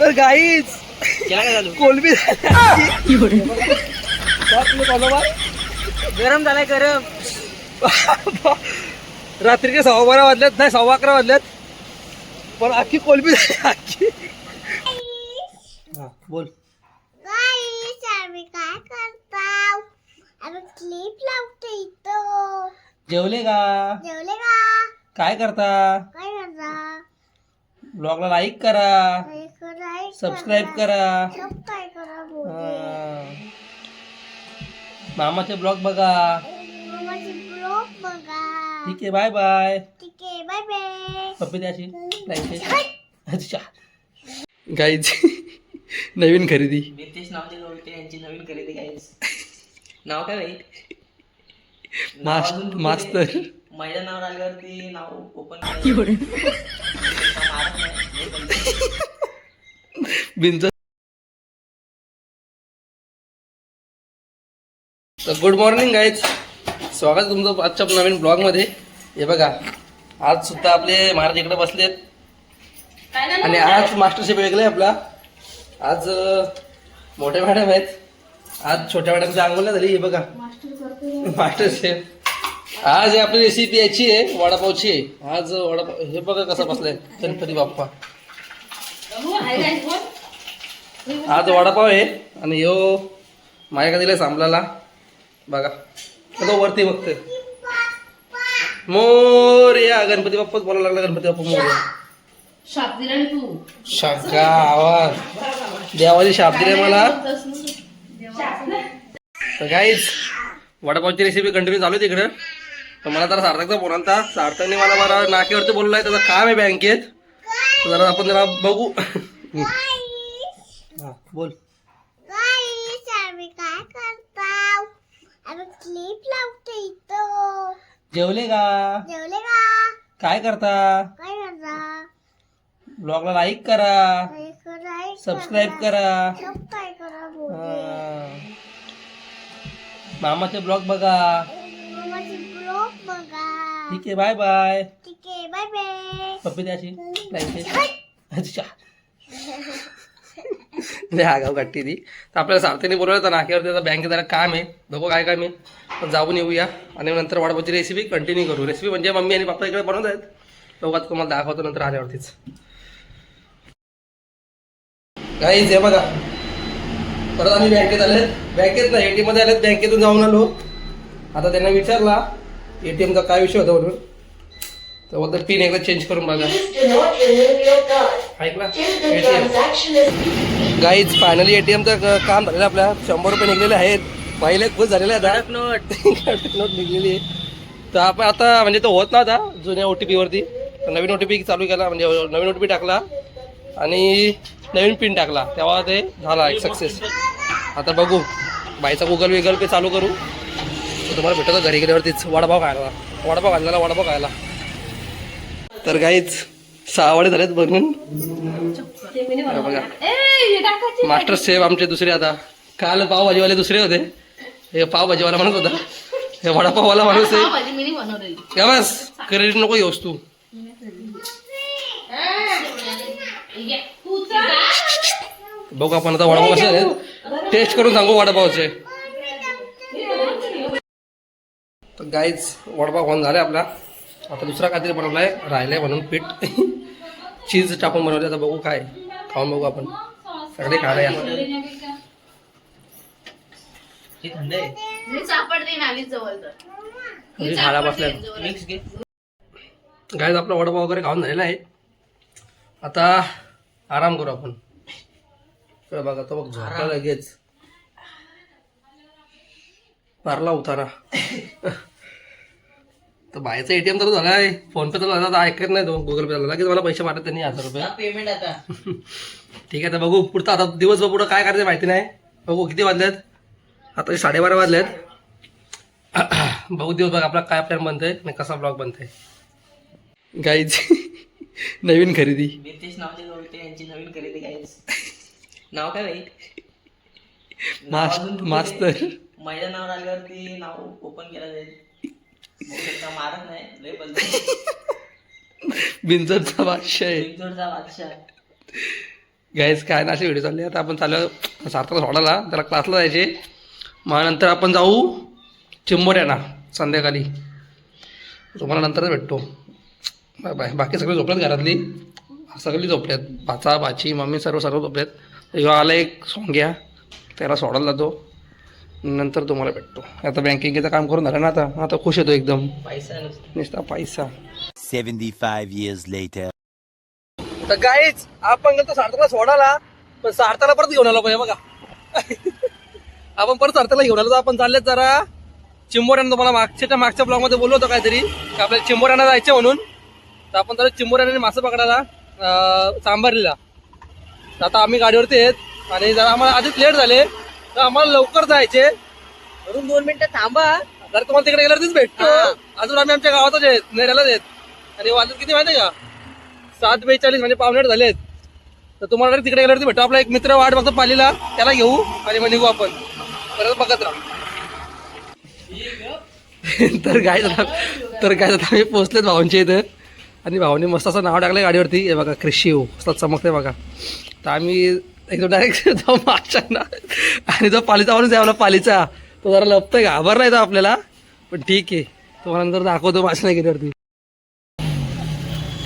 तर गाईच कोलबी. गरम झालाय गरम. रात्रीचे सव्वा बारा वाजल्यात नाही सव्वा अकरा वाजल्यात पण अख्खी कोलबी झाली अख्खी हा बोल. जेवले का? जेवले का? काय करता? काय करता? ब्लॉगला लाईक करा. सबस्क्राईब करा. हा. मामाचे ब्लॉग बघा. माझे ब्लॉग बघा. ठीक आहे बाय बाय ठीक आहे बाय बाय पप्पी द्याशी अच्छा. गाईज नवीन खरेदी. नितेश नावाचे गवटे यांची नवीन खरेदी काय नाव काय भाई मास- नाव अजून मास्तर. माझ्या नावावर आल्यावरती नाव ओपन बिंच तर गुड मॉर्निंग गाईज स्वागत तुमचं आजच्या नवीन ब्लॉगमध्ये हे बघा आज सुद्धा आपले महाराज इकडे बसलेत. आणि आज मास्टर शेफ वेगळे आपला. आज मोठे मोठ्या मॅडम आहेत. आज छोट्या मॅडमची आंघोळ झाली हे बघा. मास्टर शेफ आज हे आपली रेसिपी याची आहे वडापावची आहे. आज वडापाव हे बघा कसा बसलाय. गणपती बाप्पा. आज वडापाव आहे आणि यो माझ्या का दिलाय सांबलाला बघा. तो वरती बघतोय. मोर्या गणपती बाप्पाच बोलायला लागला गणपती बाप्पा मोर्या शाप आवाज. देवाची शाप दिले मला. तर काहीच वडापावची रेसिपी कंटिन्यू चालू आहे तिकडं. तर मला जरा सार्थकचा आलता सार्थकने मला मला नाकेवरती बोललाय त्याचं काम आहे बँकेत तर जरा आपण जरा बघू. हा, बोल. गाईस आम्ही काय करताव? आम्ही क्लिप लावतो इथं. जेवले का? जेवले का? काय करता? काय करता? ब्लॉगला लाईक करा. लाईक करा सबस्क्राईब करा. हा. मामाचे ब्लॉग बघा. ब्लॉग बघा. ठीक आहे बाय बाय ठीक आहे बाय बाय पप्पी द्याशी अच्छा. लय आगाव गाठी ती. तर आपल्याला सार्थीने बोलवलं तर नाक्यावर त्याचा बँकेत जरा काम आहे. बघू काय काम आहे. पण जाऊन येऊया. आणि नंतर वडापावची रेसिपी कंटिन्यू करू. रेसिपी म्हणजे मम्मी आणि पप्पा इकडे बनवत आहेत. बघा तुम्हाला दाखवतो नंतर आल्यावरतीच. काहीच आहे बघा. परत आम्ही बँकेत आले बँकेत नाही एटीएममध्ये आलेत. बँकेतून जाऊन आलो. आता त्यांना विचारला. एटीएमचा काय विषय होता म्हणून. तर पिन एकदा चेंज करून बघा. ऐकला? एटीएम गाईज फायनली एटीएमचं काम झालेलं आपल्या शंभर रुपये निघलेले आहेत. पहिले खुश झालेले आहेत नोट नोट निघलेली आहे. तर आपण आता म्हणजे तो होत नव्हता जुन्या ओ टी पीवरती नवीन ओ टी पी चालू केला म्हणजे नवीन ओ टी पी टाकला. आणि नवीन पिन टाकला. तेव्हा ते झाला एक सक्सेस आता बघू. बाईचा गुगल विगल पे चालू करू. तुम्हाला भेटतो घरी गेल्यावरतीच? वडापाव खायला. वडापाव खायला वडापाव खायला. तर काहीच सहा वडे झालेत बनवून बघा. मास्टर सेब आमचे दुसरे आता. काल पावभाजीवाले दुसरे होते. हे पावभाजीवाला म्हणत होता. हे वडापाववाला माणूस आहे का बस क्रेडिट नको घेऊस तू. बघू आपण आता वडापाव कसे टेस्ट करून सांगू वडापावचे. तर गाईच वडापाव खाऊन झाले आपला. आता दुसरा काहीतरी बनवलाय राहिलाय म्हणून पीठ. चीज टाकून बनवले आता बघू काय खाऊन बघू आपण. सगळे खायला या हे थंड आहे. मी सापडते नालीच जवळ तर. झाडा बसल्या. मिक्स घे. गाईज आपला वडापाव वगैरे खाऊन झालेला आहे. आता आराम करू आपण. बघा तो बघ झोपला लगेच. पारला उतारा. तर बायचा एटीएम तर झालाय. फोन पे तर झाला. आता ऐकत नाही तो गुगल पे झाला. लगेच मला पैसे मारत त्यांनी हजार रुपये. पेमेंट आता. ठीक आहे तर बघू पुढचं. आता दिवसभर पुढं काय करायचं माहिती नाही. बघू किती वाजल्यात आता साडेबारा वाजल्यात बघू दिवसभर आपला काय प्लॅन बनतोय आणि कसा ब्लॉग बनतोय. गाईज नवीन खरेदी. नितेश नावाचे यांची नवीन खरेदी काय नाव काय भाई नाव मास- अजून कुठे? मास्तर. माझ्या नावावर आल्यावरती नाव ओपन केलं जाईल. बघू मारत नाही लय बादशाह आहे. बिंदोडचा बादशाह. गाईज काय ना असे व्हिडिओ चालले आता आपण चालू सार्थकला सोडायला. त्याला क्लासला जायचे. मग नंतर आपण जाऊ चिंबोऱ्याना संध्याकाळी. तुम्हाला नंतरच भेटतो. Bye bye. बाकी सगळे झोपल्यात घरातली. सगळी झोपल्यात. भाचा भाची मम्मी सर्व सर्व झोपल्यात. ह्यो आला एक सोंग्या त्याला सोडायला जातो. नंतर तुम्हाला भेटतो. आता बँकिंगचं काम करून झालं ना आता. आता खुश येतो एकदम. पैसा नसतो. पैसा. 75 years later. तर गाईच आपण गेलो सार्थकला सोडायला पण सार्थाला परत घेऊन आलो पाहिजे बघा. आपण परत सार्थकला घेऊन आलो. तर आपण चाललेत जरा चिंबोऱ्यानं तुम्हाला मागच्या मागच्या ब्लॉगमध्ये बोललो होतो काहीतरी की आपल्याला चिंबोऱ्यानं जायचं म्हणून. तर आपण जरा चिंबोऱ्याने मासे पकडायला सांबारलीला तर आता आम्ही गाडीवरती आहेत आणि जरा आम्हाला आधीच लेट झाले. तर आम्हाला लवकर जायचे. अजून दोन मिनिटं थांबा. जर तुम्हाला तिकडे गेल्यावरतीच भेटतो. अजून आम्ही आमच्या गावातच आहेत नेऱ्यालाच आहेत. आणि वाजत किती माहिती का? सात बेचाळीस म्हणजे पावणेट झालेत. तर तुम्हाला तिकडे गेल्यावरती भेटतो. आपला एक मित्र वाट बघतो पालीला. त्याला घेऊ आणि मग निघू आपण. परत बघत राहू. तर काय झालं तर काय झालं आम्ही पोहोचलेत भावांच्या इथं. आणि भावाने मस्त असं नाव टाकलं गाडीवरती. हे बघा क्रिशिव असं चमकते बघा. तर आम्ही एकदम डायरेक्ट जाऊ मागच्यांना आणि जो पालीचा माणूस आहे आपला पालीचा. तो जरा लपतोय घाबरला येतो आपल्याला. पण ठीक आहे. तुम्हाला नंतर दाखवतो माझ्या नाही गेल्यावरती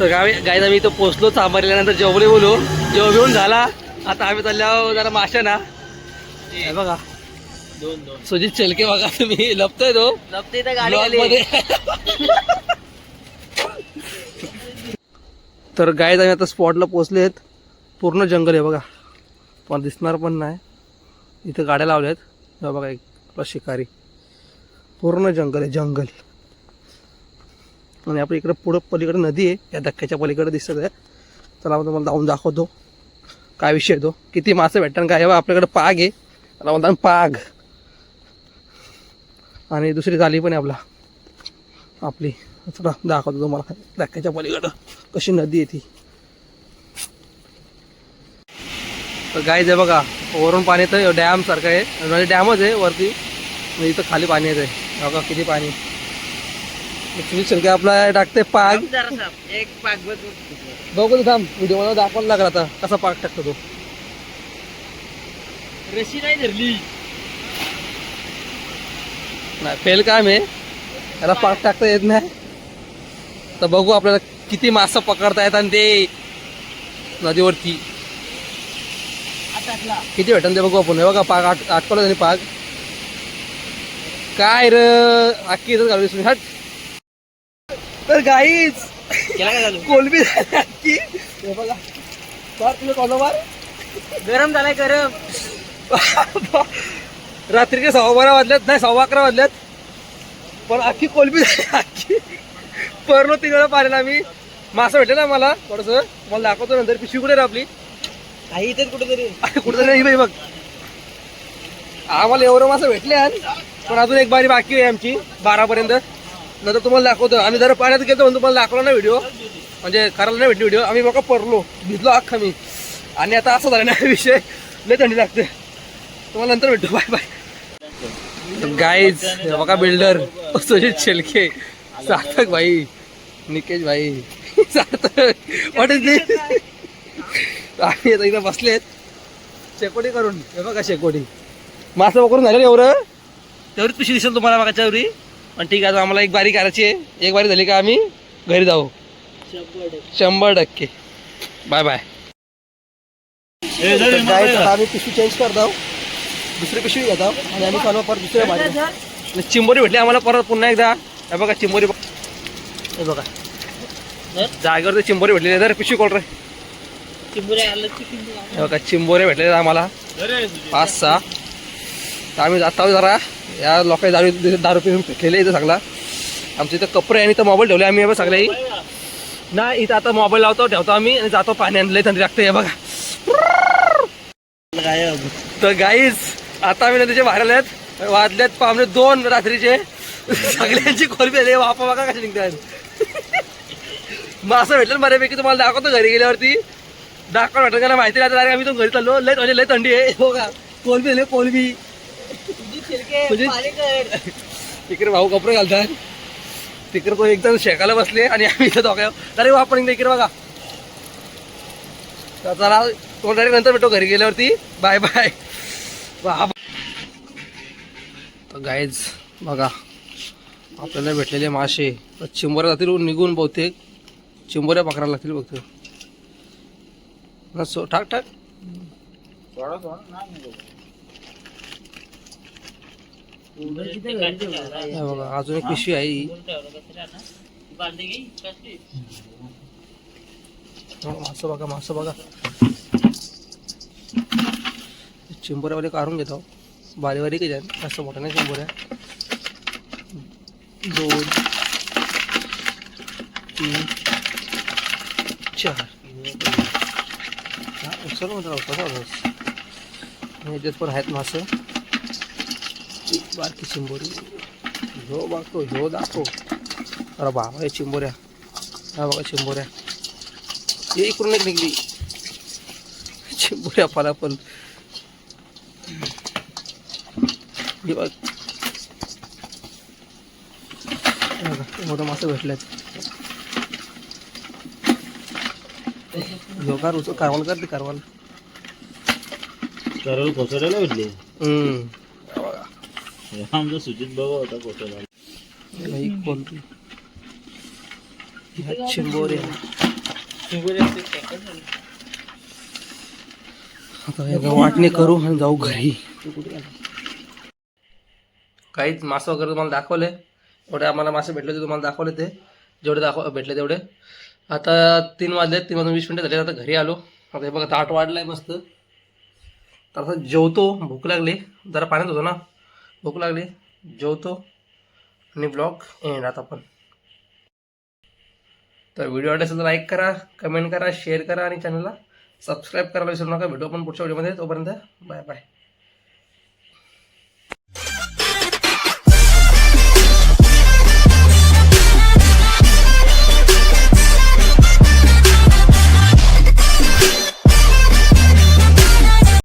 तर गावी गाईज आम्ही इथं पोचलो चांबारल्यानंतर. जेवले बोलो जेव घेऊन झाला आता आम्ही चालल्यावर जरा माशा ना. हे बघा. दोन दोन. सुजित चेलके बघा तुम्ही. लपतोय तो. लपते तर गायज आम्ही आता स्पॉटला पोहोचलेत पूर्ण जंगल आहे बघा. पण दिसणार पण नाही. इथं गाड्या लावल्या आहेत बघा एक आपला शिकारी. पूर्ण जंगल आहे जंगल. आणि आपल्या इकडं पुढं पलीकडे नदी आहे. या धक्क्याच्या पलीकडे दिसत आहे. चला आपण तुम्हाला जाऊन दाखवतो. काय विषय येतो तो? किती मासे भेटतात काय बाबा आपल्याकडे पाग आहे. त्याला म्हणतात पाग. आणि दुसरी झाली पण आहे आपला. आपली. चला दाखवतो तुम्हाला. धक्क्याच्या पलीकडं. कशी नदी आहे ती. तर गाय आहे बघा वरून पाणी येतं डॅम सारखं आहे. म्हणजे डॅमच आहे वरती. म्हणजे इथं खाली पाणी येत आहे बघा किती पाणी. आपला टाकते पाग. जरासा एक पाक बघ थांब. व्हिडिओ मला दाखवायला लागला आता. कसा पाग टाकतो तो. रशी नाही धरली. नाही फेल काम आहे. त्याला पाक टाकता येत नाही. तर बघू आपल्याला किती मासं पकडता येतात ते नदीवरती. किती भेटन ते बघू आपण. हे बघा पाग आट आटकवलं त्यांनी पाग काय र? अख्खी इथं घालू हट. तर गाईच केला काय झालं कोलबी झाली अख्खी. हे बघा. गरम झालाय गरम. रात्रीचे सव्वा बारा वाजल्यात नाही सव्वा अकरा वाजल्यात पण अख्खी कोलबी झाली अख्खी. परलो तीन वेळा पाहिलं आम्ही मासं भेटलं ना मला थोडंसं. मला दाखवतो नंतर. पिशवी कुठे रे आपली? काही इथेच कुठेतरी. कुठं नाही बाई बघ. आम्हाला एवढं मासं भेटले पण अजून एक बारी बाकी आहे आमची बारापर्यंत. नंतर तुम्हाला दाखवतो. आम्ही जरा पाण्यात गेलो म्हणून तुम्हाला दाखवला ना व्हिडिओ म्हणजे करायला नाही भेटली व्हिडिओ आम्ही बघा पडलो. भिजलो अख्खा मी आणि आता असं झालं ना विषय लय थंडी लागते. तुम्हाला नंतर भेटतो बाय बाय गाईज बघा बिल्डर सुजित शेलके. सार्थक भाई. निकेश भाई. सार्थक. वाटत इज आम्ही आता इथं बसलेत. शेकोटी करून. हे बघा शेकोटी. मासं पकडून झालं एवढं. तेवढीच पिशी दिसेल तुम्हाला बघा त्यावरी पण ठीक आहे आम्हाला एक बारी करायची आहे. एक बारी झाली का आम्ही? घरी जाऊ. शंभर टक्के. बाय बाय आम्ही पिशवी चेंज करतो दुसरी पिशवी घेत आणि आम्ही चालू परत दुसऱ्या आणि चिंबोरी भेटली आम्हाला परत पुन्हा एकदा. हे बघा चिंबोरी. बघ- हे बघा. जागेवर चिंबोरी. जर पिशवी कोण रे. का चिंबोरे भेटले आम्हाला. पाच सहा. तर आम्ही जात आहोत जरा. या लोकांनी दारू दारू पिऊन फेकलेले इथं सगळा. आमच्या इथं कपडे आणि इथं मोबाईल ठेवले आम्ही सगळे नाही इथं आता मोबाईल लावतो ठेवतो आम्ही आणि जातो पाणी आणलं थंडी लागते हे बघा. तर गाईज आता आम्ही नदीचे बाहेर आल्यात वाजल्यात पाहुणे दोन रात्रीचे. सगळ्यांची खोलबी आली वापा बघा कशी निघतात. मग असं भेटलं बऱ्यापैकी तुम्हाला दाखवतो घरी गेल्यावरती. दाखवा वाटत. का माहिती नाही आम्ही तो घरी चाललो. लय म्हणजे लय थंडी आहे. हो का? कोलबी आले कोलबी म्हणजे- तिकडे भाऊ कपडे घालतात. तिकडे तो एकदम शेकायला बसले आणि आम्ही इथं दोघ्या अरे आपण इकडे बघा. तर चला तुम्हाला डायरेक्ट नंतर भेटतो घरी गेल्यावरती. Bye bye. वा गाईज बघा. आपल्याला भेटलेले मासे. चिंबोऱ्या जातील निघून बहुतेक. चिंबोऱ्या पकडायला लागतील बघतो ना सो टाक टाक हे बघा अजून एक पिशवी आहे ही. हो, मासं बघा मासं बघा चिंबोऱ्यावाले काढून घेतो बारी बारीक आहे मोठ्या नाही चिंबोऱ्या दोन तीन चार। हा, उचल म्हणतो कसा बस याच्यात पण आहेत मासे। बारकी चिंबोरी। ह्यो बघतो ह्यो दाखव अरे बाबा हे चिंबोऱ्या हा बघा चिंबोऱ्या हे इकडून एक निघली चिंबोऱ्या पाला पण हे बघ हे मोठं मासे भेटलेत ह्यो कार उचल कारवाल करते कारवाल. कारण कोसळायला भेटले हे आमचा सुजित बाबा होता कोसळायला कोणती आता वाटणी करू आणि जाऊ घरी. काहीच मासे वगैरे तुम्हाला दाखवले. एवढे आम्हाला मासे भेटले होते तुम्हाला दाखवले ते. जेवढे दाखव भेटले तेवढे. आता तीन वाजले तीन वाजून वीस मिनिटं झाले आता घरी आलो. आता हे बघा ताट वाढलाय मस्त. तर आता जेवतो भूक लागली. जरा पाण्यात होतो ना. भूक लागली. जेवतो आणि ब्लॉग एंड आता पण तर व्हिडिओ आवडला असेल तर लाईक करा कमेंट करा शेअर करा आणि चॅनलला सबस्क्राईब करायला विसरू नका. भेटू आपण पुढच्या व्हिडिओमध्ये तोपर्यंत बाय बाय